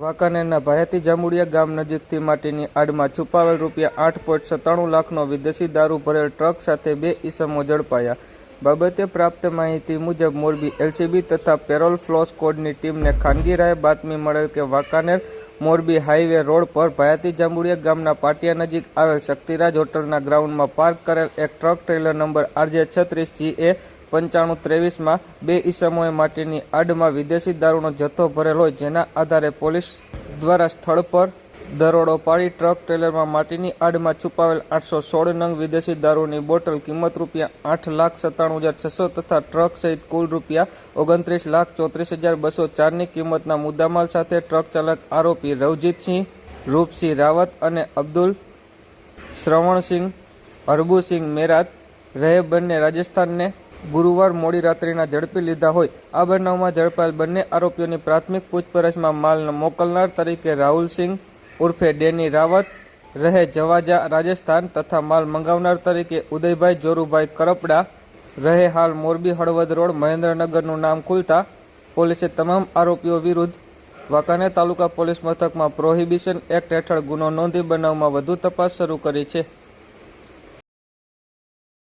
વાંકાનેરના ભયાતી જામુડિયા ગામ નજીકથી માટીની આડમાં છુપાવેલ રૂપિયા આઠ પોઈન્ટ સત્તાણું લાખનો વિદેશી દારૂ ભરેલ ટ્રક સાથે બે ઈસમો ઝડપાયા. બાબતે પ્રાપ્ત માહિતી મુજબ, મોરબી એલસીબી તથા પેરોલ ફ્લો સ્કોડની ટીમને ખાનગી રાહે બાતમી મળેલ કે વાંકાનેર મોરબી હાઈવે રોડ પર ભયાતી જાંબુડિયા ગામના પાટિયા નજીક આવેલ શક્તિરાજ હોટલના ગ્રાઉન્ડમાં પાર્ક કરેલ એક ટ્રક ટ્રેલર નંબર આરજે છત્રીસ જી એ પંચાણું ત્રેવીસમાં બે ઈસમોએ માટીની આડમાં વિદેશી દારૂનો જથ્થો ભરેલો હોય જેના આધારે પોલીસ દ્વારા સ્થળ પર દરોડો પાડી ટ્રક ટ્રેલરમાં માટીની આડમાં છુપાવેલ આઠસો સોળ નંગ વિદેશી દારૂની બોટલ કિંમત રૂપિયા આઠ લાખ સત્તાણું હજાર છસો તથા ટ્રક સહિત કુલ રૂપિયા ઓગણત્રીસ લાખ ચોત્રીસ હજાર બસો ચારની કિંમતના મુદ્દામાલ સાથે ટ્રક ચાલક આરોપી રવજીતસિંહ, રૂપસિંહ રાવત અને અબ્દુલ શ્રવણસિંહ હરબુસિંહ મેરાત રહે બંને રાજસ્થાનને ગુરુવાર મોડી રાત્રિના ઝડપી લીધા હોય. આ બનાવમાં ઝડપાયેલ બંને આરોપીઓની પ્રાથમિક પૂછપરછમાં માલ મોકલનાર તરીકે રાહુલસિંહ ઉર્ફે ડેની રાવત રહે જવાજા રાજસ્થાન તથા માલ મંગાવનાર તરીકે ઉદયભાઈ જોરુભાઈ કરપડા રહે હાલ મોરબી હળવદ રોડ મહેન્દ્રનગરનું નામ ખુલતા પોલીસે તમામ આરોપીઓ વિરુદ્ધ વાંકાનેર તાલુકા પોલીસ મથકમાં પ્રોહિબિશન એક્ટ હેઠળ ગુનો નોંધી બનાવમાં વધુ તપાસ શરૂ કરી છે.